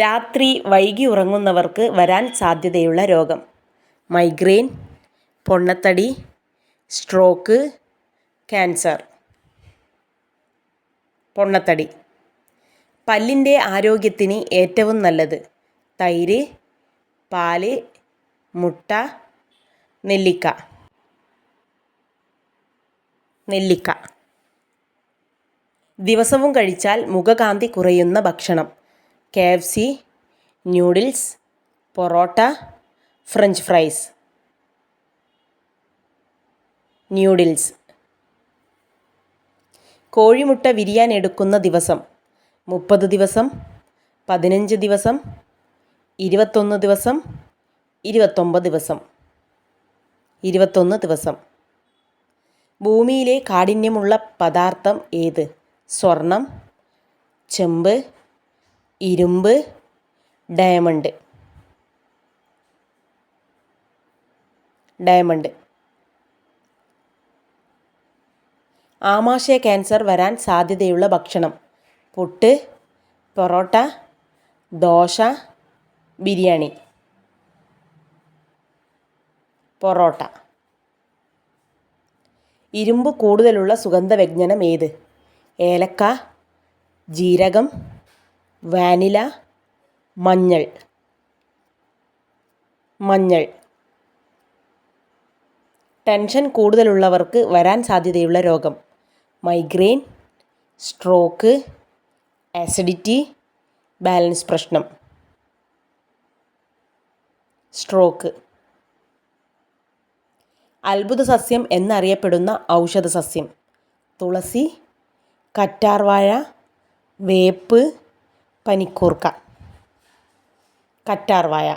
രാത്രി വൈകി ഉറങ്ങുന്നവർക്ക് വരാൻ സാധ്യതയുള്ള രോഗം. മൈഗ്രെയിൻ പൊണ്ണത്തടി സ്ട്രോക്ക് ക്യാൻസർ. പൊണ്ണത്തടി. പല്ലിന്റെ ആരോഗ്യത്തിന് ഏറ്റവും നല്ലത്. തൈര് പാൽ മുട്ട നെല്ലിക്ക. നെല്ലിക്ക. ദിവസവും കഴിച്ചാൽ മുഖകാന്തി കുറയുന്ന ഭക്ഷണം. K F C noodles parotta French fries. Noodles. കോഴിമുട്ട വിരിയാൻ എടുക്കുന്ന ദിവസം മുപ്പത് ദിവസം പതിനഞ്ച് ദിവസം ഇരുപത്തൊന്ന് ദിവസം ഇരുപത്തൊമ്പത് ദിവസം. ഇരുപത്തൊന്ന് ദിവസം. ഭൂമിയിലെ കാഠിന്യമുള്ള പദാർത്ഥം ഏത്? സ്വർണം ചെമ്പ് ഇരുമ്പ് ഡയമണ്ട് ഡയമണ്ട് ആമാശയ ക്യാൻസർ വരാൻ സാധ്യതയുള്ള ഭക്ഷണം. പുട്ട് പൊറോട്ട ദോശ ബിരിയാണി. പൊറോട്ട. ഇരുമ്പ് കൂടുതലുള്ള സുഗന്ധവ്യഞ്ജനം ഏത്? ഏലക്ക ജീരകം വാനില മഞ്ഞൾ. മഞ്ഞൾ. ടെൻഷൻ കൂടുതലുള്ളവർക്ക് വരാൻ സാധ്യതയുള്ള രോഗം. മൈഗ്രെയിൻ സ്ട്രോക്ക് ആസിഡിറ്റി ബാലൻസ് പ്രശ്നം. സ്ട്രോക്ക്. അത്ഭുത സസ്യം എന്നറിയപ്പെടുന്ന ഔഷധ സസ്യം തുളസി കറ്റാർവാഴ വേപ്പ് പനിക്കൂർക്ക. കറ്റാർവാഴ